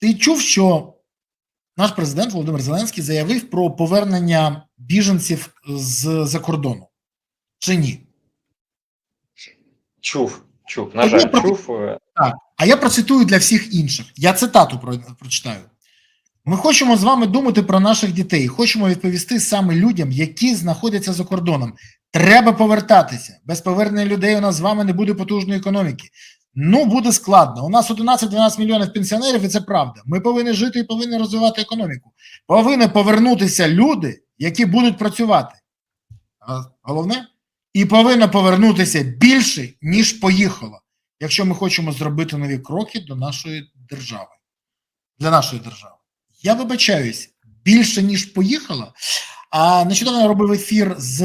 Ти чув, що наш президент Володимир Зеленський заявив про повернення біженців з-за кордону? Чи ні? Чув, чув. На жаль, про- чув. е, Так. А я процитую для всіх інших. Я цитату про, прочитаю. Ми хочемо з вами думати про наших дітей. Хочемо відповісти саме людям, які знаходяться за кордоном. Треба повертатися. Без повернення людей у нас з вами не буде потужної економіки. Ну, буде складно. У нас 11-12 мільйонів пенсіонерів, і це правда. Ми повинні жити і повинні розвивати економіку. Повинні повернутися люди, які будуть працювати. Головне, і повинно повернутися більше, ніж поїхало якщо ми хочемо зробити нові кроки до нашої держави, для нашої держави. Я вибачаюсь більше ніж поїхала. А нещодавно я робив ефір з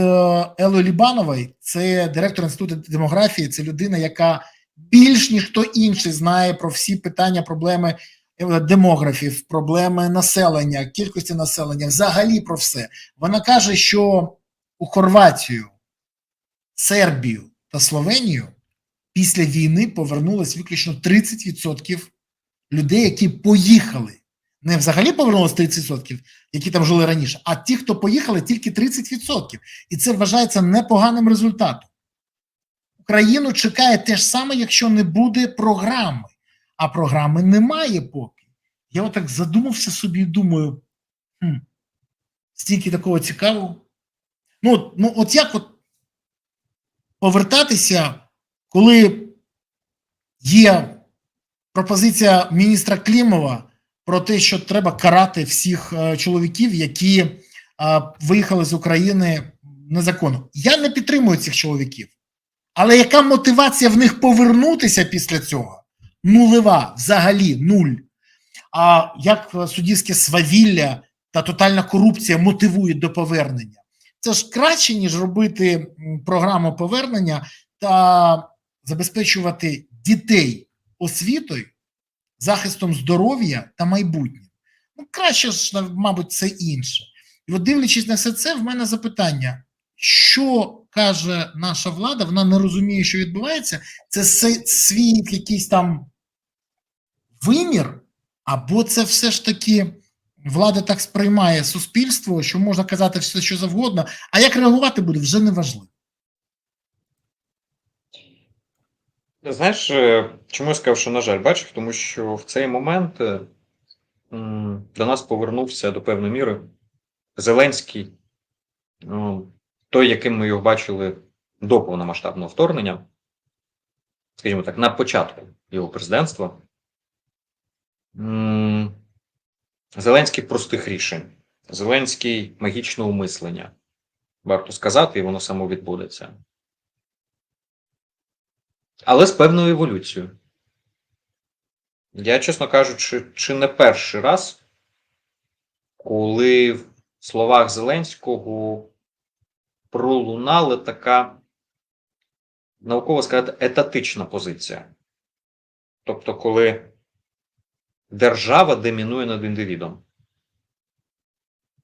Елою Лібановою, це директор інституту демографії. Це людина, яка більш ніж хто інший знає про всі питання, проблеми е, демографів, проблеми населення, кількості населення, взагалі про все. Вона каже, що у Хорватію, Сербію та Словенію після війни повернулось виключно 30% людей, які поїхали. Не взагалі повернулось 30%, які там жили раніше, а ті, хто поїхали, тільки 30%. І це вважається непоганим результатом. Україну чекає те ж саме, якщо не буде програми. А програми немає поки. Я отак задумався собі і думаю: хм, стільки такого цікавого. Ну, от- ну, от як от повертатися коли є пропозиція міністра Клімова про те, що треба карати всіх е, чоловіків, які е, виїхали з України незаконно. Я не підтримую цих чоловіків. Але яка мотивація в них повернутися після цього? Нулева, взагалі, нуль. А як е, суддівське свавілля та тотальна корупція мотивують до повернення? Це ж краще, ніж робити програму повернення та забезпечувати дітей освітою, захистом здоров'я та майбутнім. Ну, краще ж, мабуть, це інше. І от дивлячись на все це, в мене запитання: що каже наша влада? Вона не розуміє, що відбувається. Це свій якийсь там вимір, або це все ж таки влада так сприймає суспільство, що можна казати все, що завгодно, а як реагувати буде, вже не важливо. Знаєш, е, чому я сказав, що на жаль, бачив, тому що в цей момент е, до нас повернувся до певної міри Зеленський, ну, той, яким ми його бачили до повномасштабного вторгнення, скажімо так, на початку його президентства. Зеленський простих рішень, Зеленський магічного мислення. Варто сказати, і воно само відбудеться. Але з певною еволюцією. Я, чесно кажучи, чи не перший раз, коли в словах Зеленського пролунала така, науково сказати, етатична позиція. Тобто, коли держава домінує над індивідом.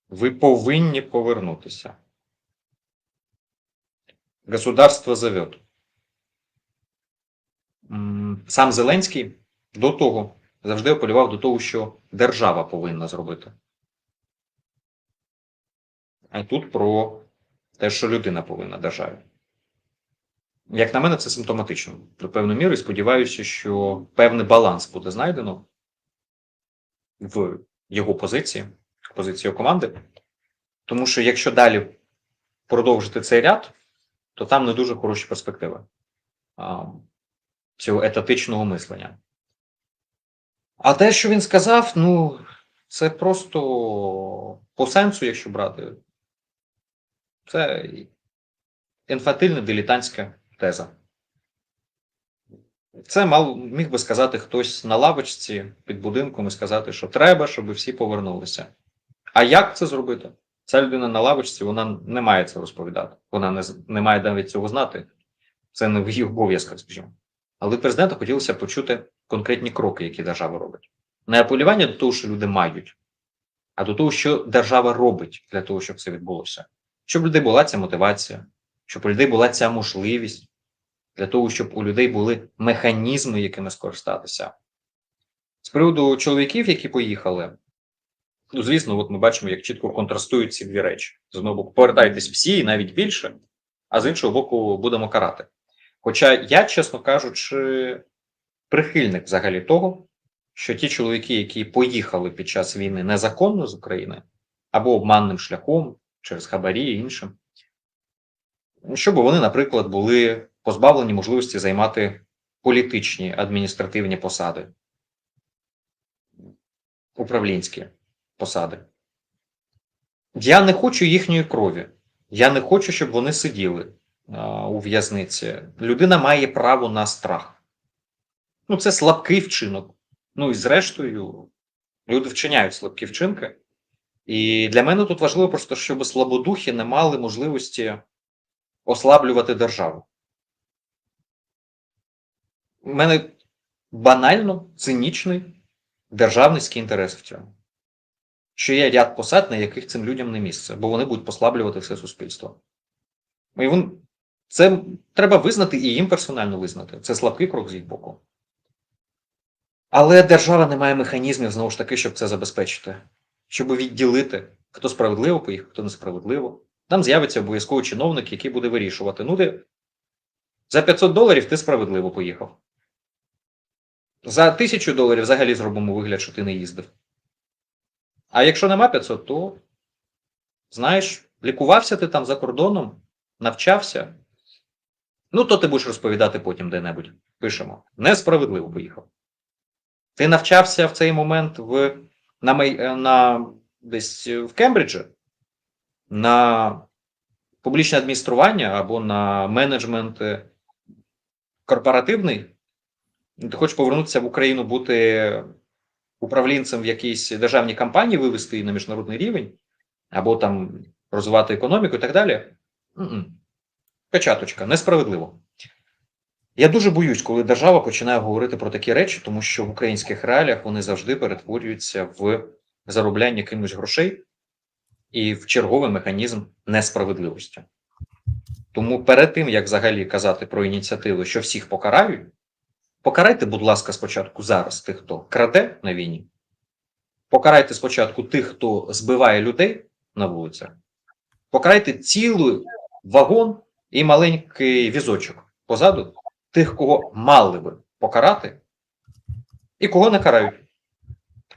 Ви повинні повернутися. Государство зовет. Сам Зеленський до того завжди апелював до того, що держава повинна зробити. А тут про те, що людина повинна державі. Як на мене, це симптоматично до певної міри. Сподіваюся, що певний баланс буде знайдено в його позиції, в позиції його команди. Тому що якщо далі продовжити цей ряд, то там не дуже хороші перспективи а, цього етатичного мислення. А те, що він сказав, ну, це просто по сенсу, якщо брати, це інфантильна дилетантська теза. Це мав, міг би сказати хтось на лавочці під будинком і сказати, що треба, щоб всі повернулися. А як це зробити? Ця людина на лавочці, вона не має це розповідати. Вона не, не має навіть цього знати. Це не в її обов'язках, скажімо. Але президенту хотілося почути конкретні кроки, які держава робить. Не апелювання до того, що люди мають, а до того, що держава робить для того, щоб це відбулося. Щоб у людей була ця мотивація, щоб у людей була ця можливість, для того, щоб у людей були механізми, якими скористатися. З приводу чоловіків, які поїхали, ну, звісно, от ми бачимо, як чітко контрастують ці дві речі. З одного боку, повертайтесь всі і навіть більше, а з іншого боку, будемо карати. Хоча я, чесно кажучи, прихильник взагалі того, що ті чоловіки, які поїхали під час війни незаконно з України або обманним шляхом через хабарі і іншим, щоб вони, наприклад, були позбавлені можливості займати політичні адміністративні посади, управлінські посади. Я не хочу їхньої крові. Я не хочу, щоб вони сиділи а, у в'язниці. Людина має право на страх. Ну, це слабкий вчинок. Ну і зрештою, люди вчиняють слабкі вчинки. І для мене тут важливо просто, щоб слабодухи не мали можливості ослаблювати державу. У мене банально цинічний державницький інтерес в цьому. Що є ряд посад, на яких цим людям не місце, бо вони будуть послаблювати все суспільство. І вон, це треба визнати і їм персонально визнати. Це слабкий крок з їх боку. Але держава не має механізмів, знову ж таки, щоб це забезпечити, щоб відділити, хто справедливо поїхав, хто несправедливо. Там з'явиться обов'язково чиновник, який буде вирішувати. Ну, ти за 500 доларів ти справедливо поїхав. За 1000 доларів взагалі зробимо вигляд, що ти не їздив. А якщо нема 500, то знаєш, лікувався ти там за кордоном, навчався. Ну, то ти будеш розповідати потім де-небудь. Пишемо. Несправедливо поїхав. Ти навчався в цей момент в, на, е, на, десь в Кембриджі, на публічне адміністрування або на менеджмент е, корпоративний. Ти хочеш повернутися в Україну, бути управлінцем в якійсь державній компанії, вивести її на міжнародний рівень, або там розвивати економіку і так далі. М-м. Печаточка, несправедливо. Я дуже боюсь, коли держава починає говорити про такі речі, тому що в українських реаліях вони завжди перетворюються в заробляння якимось грошей і в черговий механізм несправедливості. Тому перед тим, як взагалі казати про ініціативу, що всіх покарають, покарайте, будь ласка, спочатку зараз тих, хто краде на війні. Покарайте спочатку тих, хто збиває людей на вулицях. Покарайте цілий вагон і маленький візочок позаду тих, кого мали би покарати, і кого не карають.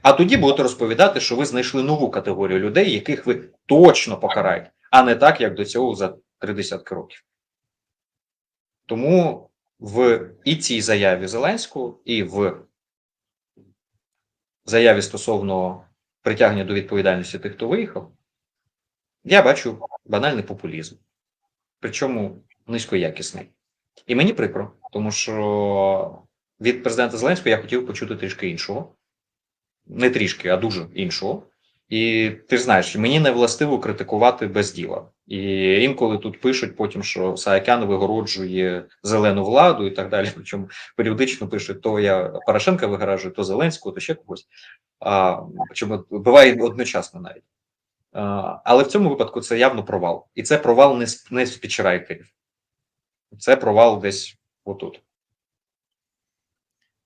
А тоді будете розповідати, що ви знайшли нову категорію людей, яких ви точно покараєте, а не так, як до цього за три десятки років. Тому в і цій заяві Зеленського, і в заяві стосовно притягнення до відповідальності тих, хто виїхав, я бачу банальний популізм. Причому низькоякісний. І мені прикро, тому що від президента Зеленського я хотів почути трішки іншого. Не трішки, а дуже іншого. І ти ж знаєш, мені не властиво критикувати без діла. І інколи тут пишуть потім, що Саакян вигороджує зелену владу і так далі. Причому періодично пишуть, то я Порошенка вигоражую, то Зеленського, то ще когось. А, Причому буває одночасно навіть. А, але в цьому випадку це явно провал. І це провал не з, не з. Це провал десь отут.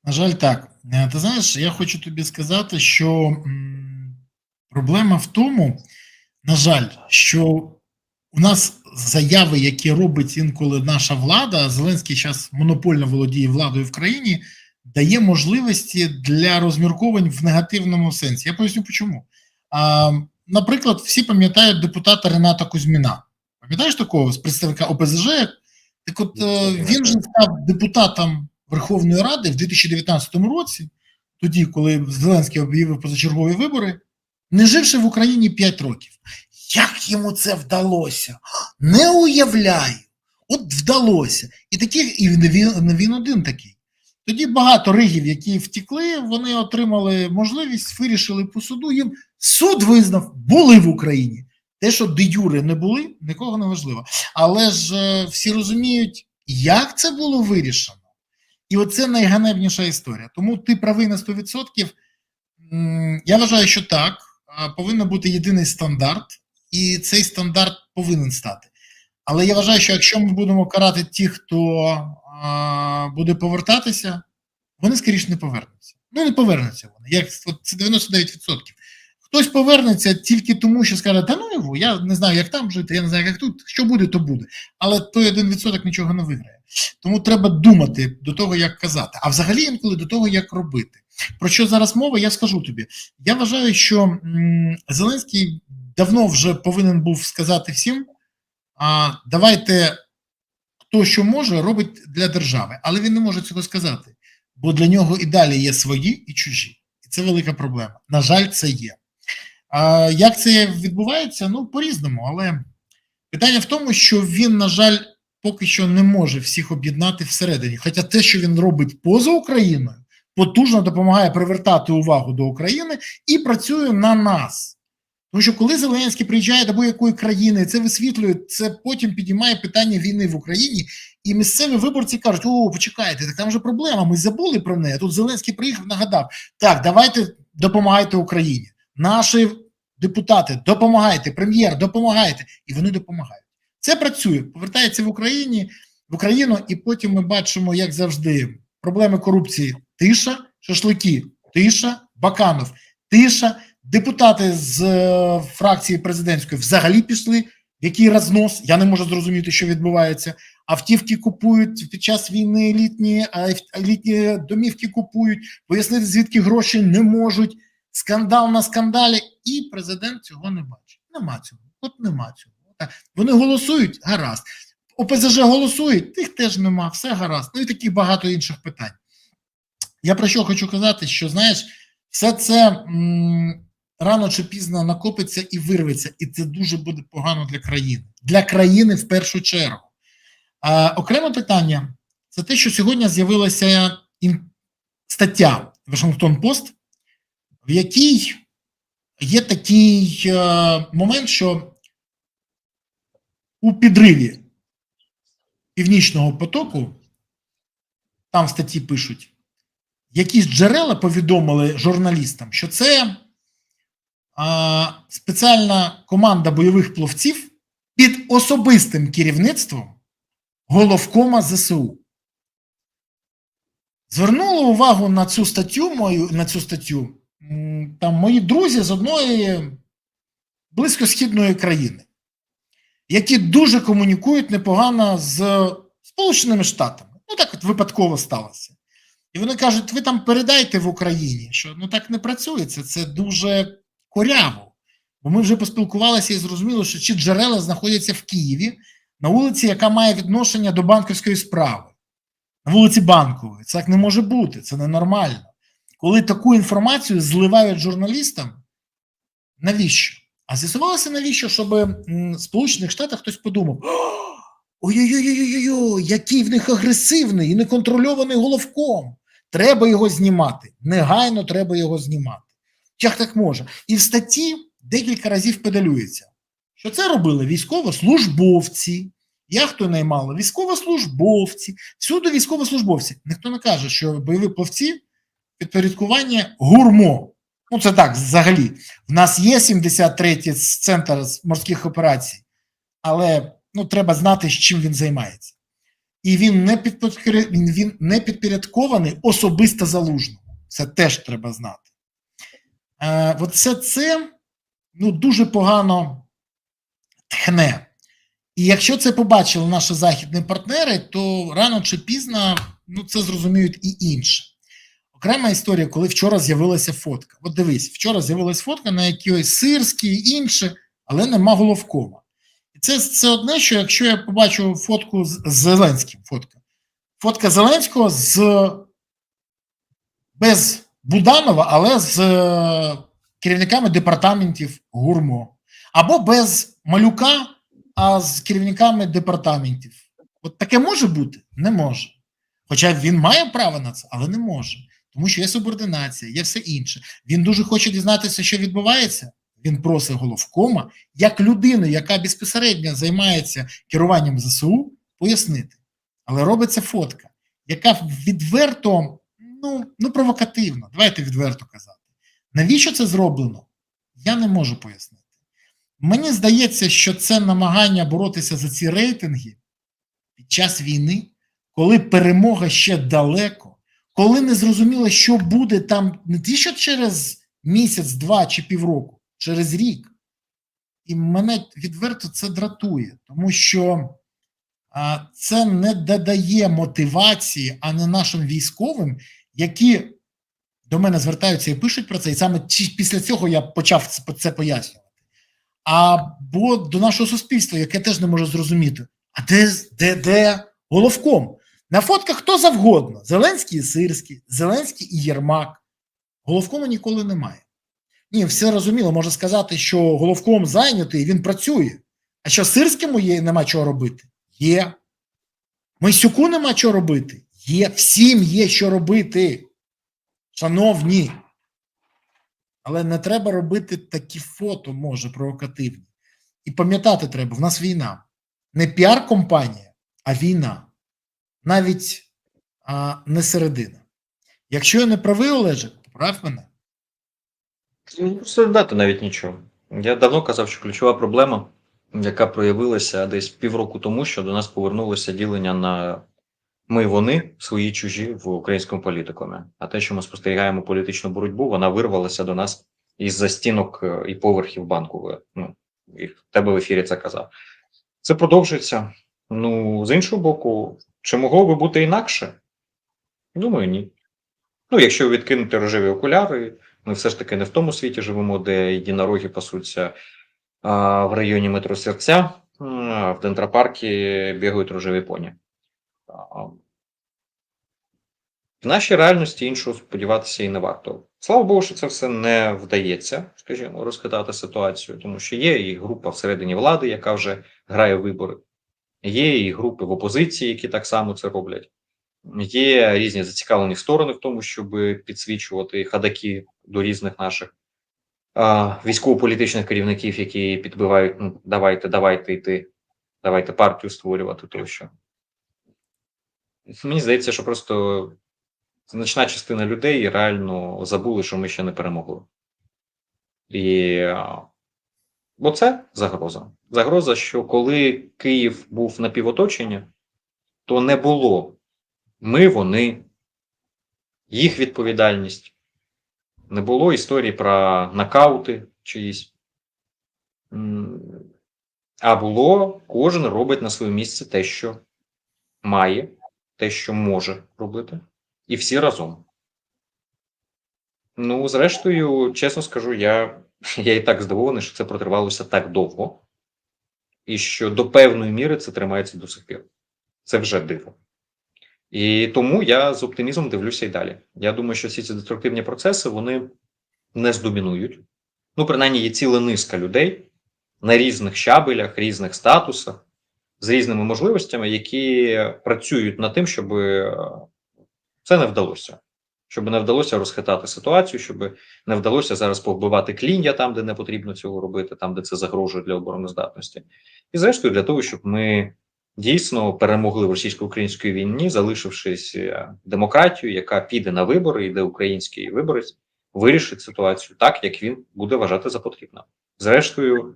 На жаль, так. Е, Ти знаєш, я хочу тобі сказати, що проблема в тому, на жаль, що у нас заяви, які робить інколи наша влада, Зеленський зараз монопольно володіє владою в країні, дає можливості для розмірковань в негативному сенсі. Я поясню, чому. Наприклад, всі пам'ятають депутата Рената Кузьміна. Пам'ятаєш такого з представника ОПЗЖ? Так от е, він же став депутатом Верховної Ради в 2019 році, тоді, коли Зеленський об'явив позачергові вибори, не живши в Україні 5 років. Як йому це вдалося? Не уявляю. От вдалося. І таких, і не він, не він один такий. Тоді багато ригів, які втекли, вони отримали можливість, вирішили по суду. Їм суд визнав, були в Україні. Те, що де юре не були, нікого не важливо. Але ж е, всі розуміють, як це було вирішено. І оце найганебніша історія. Тому ти правий на 100%. Я вважаю, що так. Повинен бути єдиний стандарт, і цей стандарт повинен стати. Але я вважаю, що якщо ми будемо карати тих, хто буде повертатися, вони скоріше не повернуться. Ну, не повернуться вони. Як от це 99%. Хтось повернеться тільки тому, що скаже, та ну його, я не знаю, як там жити, я не знаю, як тут, що буде, то буде. Але той 1% нічого не виграє. Тому треба думати до того, як казати, а взагалі інколи до того, як робити. Про що зараз мова, я скажу тобі. Я вважаю, що Зеленський давно вже повинен був сказати всім: а, давайте хто що може, робить для держави, але він не може цього сказати, бо для нього і далі є свої і чужі. І це велика проблема. На жаль, це є. Як це відбувається? Ну, по-різному, але питання в тому, що він, на жаль, поки що не може всіх об'єднати всередині. Хоча те, що він робить поза Україною, потужно допомагає привертати увагу до України і працює на нас. Тому що коли Зеленський приїжджає до будь-якої країни, це висвітлює, це потім підіймає питання війни в Україні, і місцеві виборці кажуть: о, почекайте, так там же проблема, ми забули про неї. Тут Зеленський приїхав, нагадав: так, давайте допомагайте Україні. Наші депутати, допомагайте, прем'єр, допомагайте, і вони допомагають. Це працює, повертається в Україні в Україну, і потім ми бачимо, як завжди, проблеми корупції тиша, шашлики, тиша, Баканов, тиша. Депутати з е, фракції президентської взагалі пішли. В який рознос, я не можу зрозуміти, що відбувається. Автівки купують під час війни літні, а літні домівки купують, пояснити, звідки гроші не можуть. Скандал на скандалі, і президент цього не бачить. Нема цього. От нема цього. Вони голосують, гаразд. ОПЗЖ голосують, тих теж нема, все гаразд. Ну і таких багато інших питань. Я про що хочу казати, що знаєш, все це м, рано чи пізно накопиться і вирветься, і це дуже буде погано для країни. Для країни в першу чергу. А, окреме питання це те, що сьогодні з'явилася стаття Вашингтон Пост, в якій є такий е, момент, що у підриві Північного потоку, там в статті пишуть, якісь джерела повідомили журналістам, що це а, спеціальна команда бойових пловців під особистим керівництвом головкома ЗСУ. Звернули увагу на цю статтю мою на цю статтю там мої друзі з одної близькосхідної країни, які дуже комунікують непогано з Сполученими Штатами. Ну так от випадково сталося. І вони кажуть: ви там передайте в Україні, що ну так не працює, це, це дуже коряво. Бо ми вже поспілкувалися і зрозуміли, що ці джерела знаходяться в Києві на вулиці, яка має відношення до банківської справи, на вулиці Банкової. Це так не може бути, це ненормально. Коли таку інформацію зливають журналістам, навіщо? А з'ясувалося, навіщо, щоб в Сполучених Штатах хтось подумав: ой-ой-ой, який в них агресивний і неконтрольований головком. Треба його знімати. Негайно треба його знімати. Як так може? І в статті декілька разів педалюється, що це робили військовослужбовці. Яхту наймали військовослужбовці, всюди військовослужбовці. Ніхто не каже, що бойові пловці підпорядкування гурмо. Ну, це так, взагалі. В нас є 73-й центр морських операцій, але ну, треба знати, з чим він займається. І він не, він, не підпорядкований особисто залужному. Це теж треба знати. Е, от все це ну, дуже погано тхне. І якщо це побачили наші західні партнери, то рано чи пізно ну, це зрозуміють і інше. Окрема історія, коли вчора з'явилася фотка. От дивись, вчора з'явилася фотка на якійсь сирській інше, але нема головкома. І це, це одне, що якщо я побачу фотку з з Зеленським, фотка, фотка Зеленського з без Буданова, але з е, керівниками департаментів гурмо, або без малюка, а з керівниками департаментів. От таке може бути? Не може. Хоча він має право на це, але не може. Тому що є субординація, є все інше. Він дуже хоче дізнатися, що відбувається. Він просить головкома, як людини, яка безпосередньо займається керуванням ЗСУ, пояснити. Але робиться фотка, яка відверто, ну, ну провокативна. Давайте відверто казати. Навіщо це зроблено? Я не можу пояснити. Мені здається, що це намагання боротися за ці рейтинги під час війни, коли перемога ще далеко, коли не зрозуміло, що буде там не ті, що через місяць, два чи півроку, через рік. І мене відверто це дратує, тому що а, це не додає мотивації, а не нашим військовим, які до мене звертаються і пишуть про це, і саме після цього я почав це пояснювати. Або до нашого суспільства, яке теж не може зрозуміти, а де, де, де головком? На фотках хто завгодно: Зеленський і Сирський, Зеленський і Єрмак. Головкому ніколи немає. Ні, все розуміло, можна сказати, що головком зайнятий, він працює. А що Сирському є, нема чого робити? Є. Мисюку нема чого робити? Є. Всім є що робити. Шановні. Але не треба робити такі фото, може, провокативні. І пам'ятати треба, в нас війна. Не піар-компанія, а війна. Навіть а, не середина. Якщо я не правий, Олежик, поправ мене. Не дати навіть нічого. Я давно казав, що ключова проблема, яка проявилася десь півроку тому, що до нас повернулося ділення на ми вони свої чужі в українському політикумі. А те, що ми спостерігаємо політичну боротьбу, вона вирвалася до нас із за стінок е, і поверхів банкової. Ну і в тебе в ефірі це казав. Це продовжується. Ну, з іншого боку, чи могло би бути інакше? Думаю, ні. Ну, якщо відкинути рожеві окуляри, ми все ж таки не в тому світі живемо, де єдинороги пасуться а, в районі метро серця, а в дендропаркі бігають рожеві поні. В нашій реальності іншого сподіватися і не варто. Слава Богу, що це все не вдається, скажімо, розхитати ситуацію, тому що є і група всередині влади, яка вже грає вибори, є і групи в опозиції, які так само це роблять. Є різні зацікавлені сторони в тому, щоб підсвічувати хадаки до різних наших військово-політичних керівників, які підбивають: ну, давайте, давайте йти, давайте партію створювати тощо. Мені здається, що просто значна частина людей реально забули, що ми ще не перемогли. І бо це загроза. Загроза, що коли Київ був напівоточення, то не було ми, вони, їх відповідальність. Не було історії про нокаути чиїсь. А було, кожен робить на своє місце те, що має, те, що може робити, і всі разом. Ну, зрештою, чесно скажу, я, я і так здивований, що це протривалося так довго, і що до певної міри це тримається до сих пір. Це вже диво. І тому я з оптимізмом дивлюся і далі. Я думаю, що всі ці деструктивні процеси вони не здомінують. Ну, принаймні, є ціла низка людей на різних щабелях, різних статусах, з різними можливостями, які працюють над тим, щоб е, це не вдалося. Щоб не вдалося розхитати ситуацію, щоб не вдалося зараз повбивати клін'я там, де не потрібно цього робити, там, де це загрожує для обороноздатності. І, зрештою, для того, щоб ми дійсно перемогли в російсько-українській війні, залишившись е, демократію, яка піде на вибори, і де український виборець вирішить ситуацію так, як він буде вважати за потрібне. Зрештою,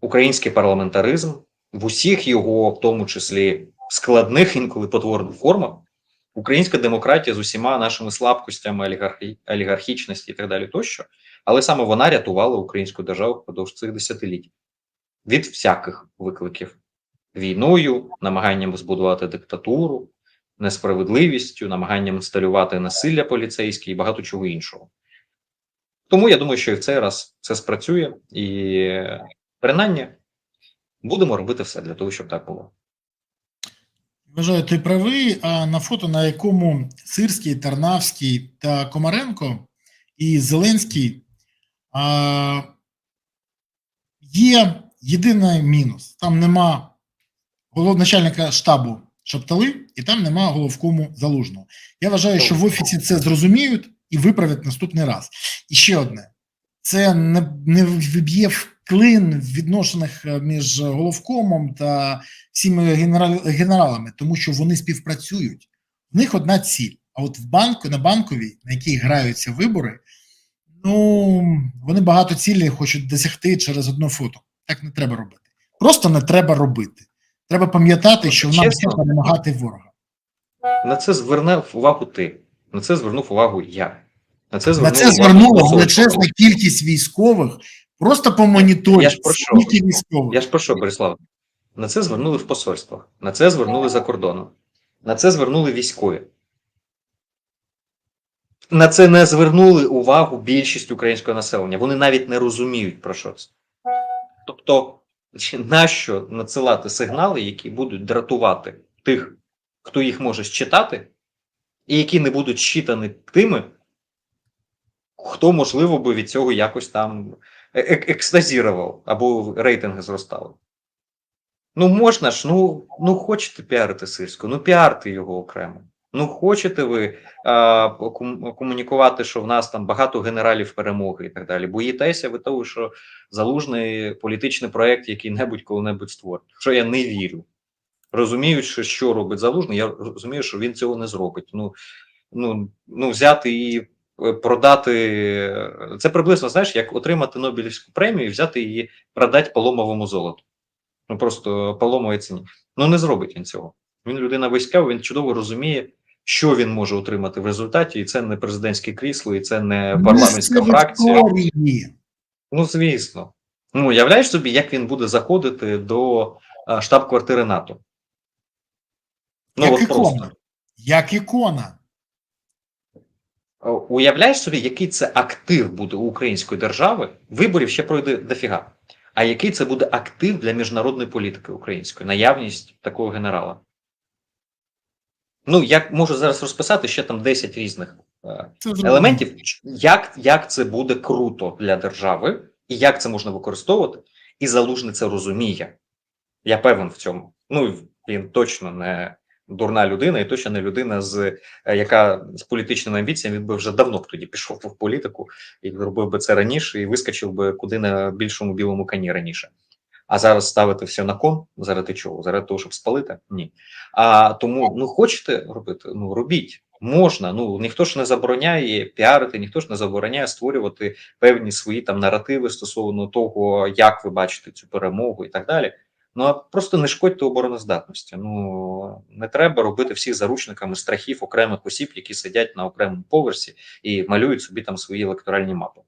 український парламентаризм в усіх його, в тому числі складних інколи потворних формах, українська демократія з усіма нашими слабкостями, олігархі, олігархічності і так далі, тощо, але саме вона рятувала українську державу впродовж цих десятиліть від всяких викликів війною, намаганням збудувати диктатуру, несправедливістю, намаганням інсталювати насилля поліцейське і багато чого іншого. Тому я думаю, що і в цей раз це спрацює, і принаймні будемо робити все для того, щоб так було. Вважаю, ти правий. А на фото, на якому Сирський, Тарнавський та Комаренко і Зеленський а, є єдиний мінус. Там нема головначальника штабу Шаптали, і там нема головкому залужного. Я вважаю, що в офісі це зрозуміють і виправлять наступний раз. І ще одне: це не, не виб'є клин в відношеннях е, між головкомом та всіми генералами, тому що вони співпрацюють. В них одна ціль. А от в банку на банковій, на якій граються вибори, ну вони багато цілей хочуть досягти через одне фото. Так не треба робити. Просто не треба робити. Треба пам'ятати, що нам всім перемагати ворога. На це звернув увагу ти. На це звернув увагу я. На це На це звернула величезна кількість військових. Просто по моніторі. Я ж про що? Скільки військових? Я ж про що, Борислав? На це звернули в посольствах, на це звернули за кордоном, на це звернули військові. На це не звернули увагу більшість українського населення. Вони навіть не розуміють про що це. Тобто, нащо надсилати сигнали, які будуть дратувати тих, хто їх може считати, і які не будуть считані тими, хто, можливо, би від цього якось там екстазірував або рейтинги зростали. Ну, можна ж, ну, ну хочете піарити сирську, ну піарте його окремо. Ну, хочете ви а, ком- комунікувати, що в нас там багато генералів перемоги і так далі. Боїтеся ви того, що залужний політичний проект який-небудь коли-небудь створить. Що я не вірю. Розуміючи, що робить залужний, я розумію, що він цього не зробить. Ну, ну, ну взяти і продати. Це приблизно, знаєш, як отримати Нобелівську премію і взяти її, продати поломовому золоту. Ну просто поломовій ціні. Ну не зробить він цього. Він людина військова, він чудово розуміє, що він може отримати в результаті, і це не президентське крісло, і це не парламентська фракція. Ну, звісно. Ну, уявляєш собі, як він буде заходити до штаб-квартири НАТО. Ну, Як от ікона. просто. Як ікона. А, Уявляєш собі, який це актив буде у української держави, виборів ще пройде дофіга. А який це буде актив для міжнародної політики української, наявність такого генерала? Ну, я можу зараз розписати ще там 10 різних е, елементів, як, як це буде круто для держави, і як це можна використовувати, і залужний це розуміє. Я певен в цьому. Ну він точно не дурна людина, і точно не людина, з е, яка з політичними амбіціями він би вже давно б тоді пішов в політику і робив би це раніше, і вискочив би куди на більшому білому коні раніше. А зараз ставити все на кон заради чого? Заради того, щоб спалити? Ні. А тому, ну хочете робити, ну робіть. Можна, ну ніхто ж не забороняє піарити, ніхто ж не забороняє створювати певні свої там наративи стосовно того, як ви бачите цю перемогу і так далі. Ну а просто не шкодьте обороноздатності. Ну не треба робити всіх заручниками страхів окремих осіб, які сидять на окремому поверсі і малюють собі там свої електоральні мапи.